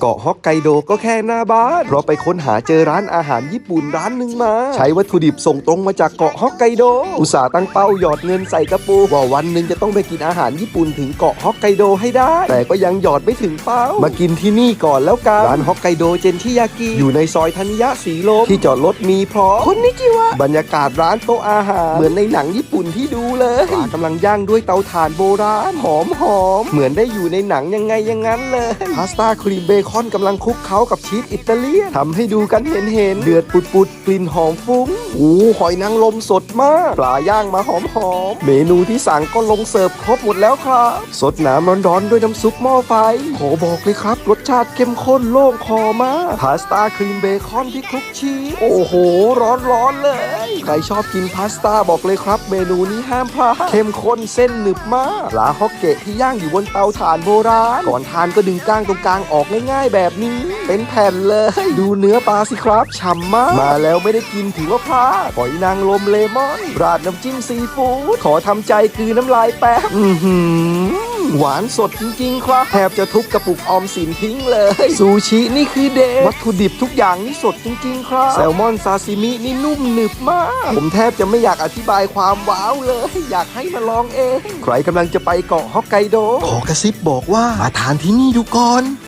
เกาะฮอกไกโดก็แค่หน้าบ้านเพราะไปค้นหาเจอร้านอาหารญี่ปุ่นร้านหนึ่งมา ใช้วัตถุดิบส่งตรงมาจากเกาะฮอกไกโด อุตสาห์ตั้งเป้าหยอดเงินใส่กระปุกว่าวันหนึ่งจะต้องไปกินอาหารญี่ปุ่นถึงเกาะฮอกไกโดให้ได้ แต่ก็ยังหยอดไม่ถึงเป้า มากินที่นี่ก่อนแล้วกันร้านฮอกไกโดเจนทิยากิอยู่ในซอยธัญญะสีลมที่จอดรถมีพร้อมคนนิจิวะบรรยากาศร้านโต๊ะอาหาร เหมือนในหนังญี่ปุ่นที่ดูเลยปลากำลังย่างด้วยเตาถ่านโบราณหอมหอมๆเหมือนได้อยู่ในหนังยังไงอย่างนั้นเลยพาสต้าครีมเบคอนกำลังคลุกเคล้ากับชีสอิตาเลียนทำให้ดูกันเห็นเห็นเดือดปุดปุดกลิ่นหอมฟุ้งโอ้หอยนางรมสดมากปลาย่างมาหอมหอมเมนูที่สั่งก็ลงเสิร์ฟครบหมดแล้วครับสดน้ำร้อนๆด้วยน้ำซุปหม้อไฟขอบอกเลยครับ รสชาติเข้มข้นโล่งคอมากพาสต้าครีมเบคอนที่คลุกชีสโอ้โห ร้อนๆเลย ใครชอบกินพาสต้าบอกเลยครับ เมนูนี้ห้ามพลาดเข้มข้นเส้นหนึบมากปลาฮอกเกะที่ย่างอยู่บนเตาถ่านโบราณก่อนทานก็ดึงก้างตรงกลางออกง่ายๆแบบนี้ เป็นแผ่นเลย ดูเนื้อปลาสิครับฉ่ำมาก มาแล้วไม่ได้กินถือว่าพลาดหอยนางรมเลมอน ราดน้ำจิ้มซีฟู้ดขอทำใจคือน้ำลายแป๊บอือหือหวานสดจริง ๆ ครับแทบจะทุบกระปุกออมสินทิ้งเลย ซูชินี่คือเดวัตถุดิบทุกอย่างนี่สดจริง ๆ ครับ แซลมอนซาซิมินี่นุ่มหนึบมาก ผมแทบจะไม่อยากอธิบายความว้าวเลย อยากให้มาลองเอง ใครกำลังจะไปเกาะฮอกไกโด ขอกระซิบบอกว่ามาทานที่นี่ดูก่อน